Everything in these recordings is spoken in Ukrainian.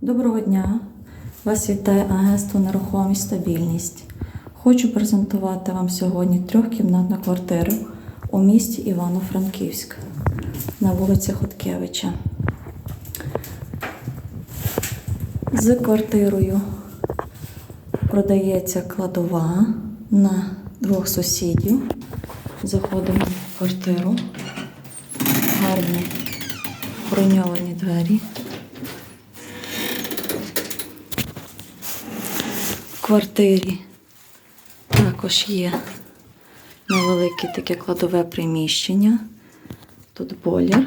Доброго дня! Вас вітає агентство нерухомість стабільність. Хочу презентувати вам сьогодні трьохкімнатну квартиру у місті Івано-Франківськ на вулиці Хоткевича. З квартирою продається кладова на двох сусідів. Заходимо в квартиру. Гарні броньовані двері. Квартирі також є невелике таке кладове приміщення. Тут бойлер.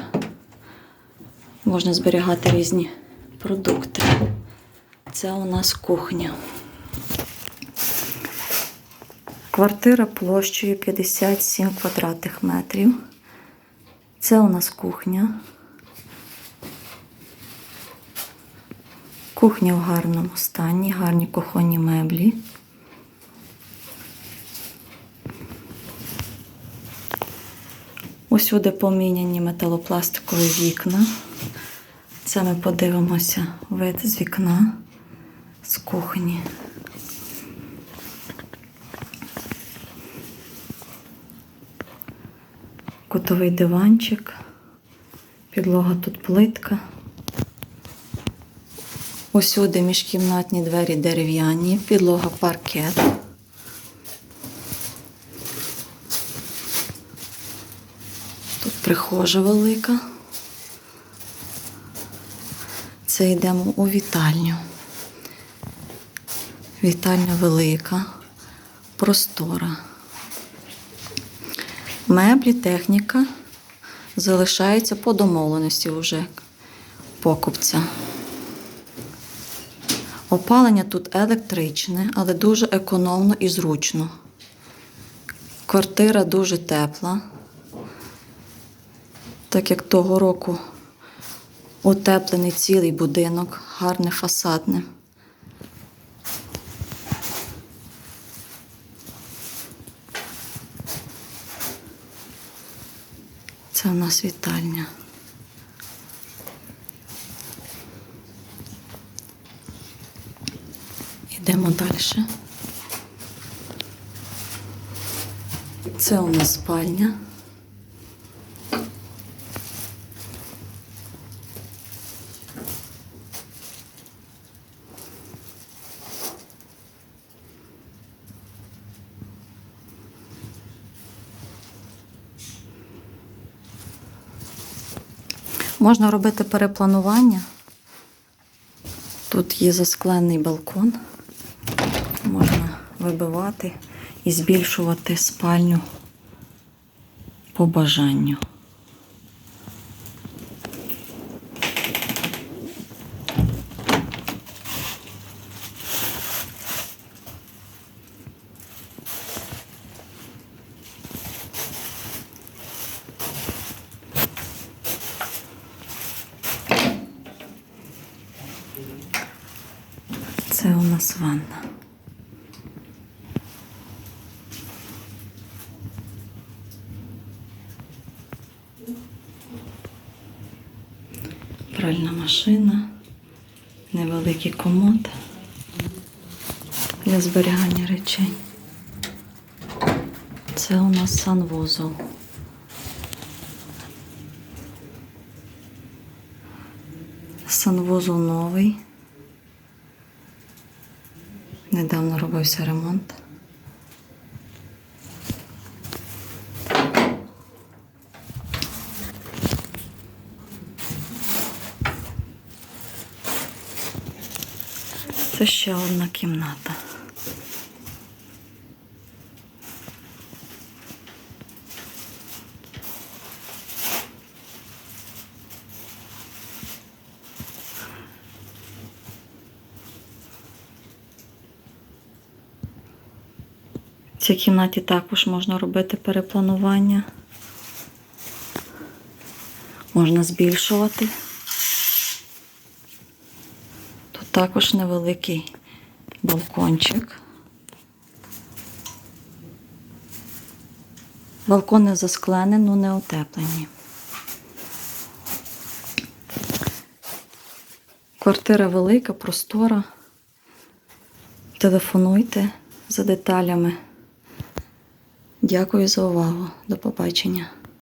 Можна зберігати різні продукти. Це у нас кухня. Квартира площею 57 квадратних метрів. Це у нас кухня. Кухня в гарному стані, гарні кухонні меблі. Усюди поміняні металопластикові вікна. Це ми подивимося вид з вікна з кухні. Кутовий диванчик, підлога тут плитка. Усюди міжкімнатні двері дерев'яні, підлога паркет. Тут прихожа велика. Це йдемо у вітальню. Вітальня велика, простора. Меблі, техніка залишається по домовленості вже покупця. Опалення тут електричне, але дуже економно і зручно. Квартира дуже тепла. Так як того року утеплений цілий будинок, гарне фасадне. Це у нас вітальня. Йдемо далі. Це у нас спальня. Можна робити перепланування. Тут є засклений балкон. Вибивати і збільшувати спальню по бажанню. Це у нас ванна. Пральна машина, невеликий комод для зберігання речей. Це у нас санвузол. Санвузол новий. Недавно робився ремонт. Це ще одна кімната. В цій кімнаті також можна робити перепланування. Можна збільшувати. Тут також невеликий балкончик. Балкони засклені, ну не утеплені. Квартира велика, простора. Телефонуйте за деталями. Дякую за увагу. До побачення.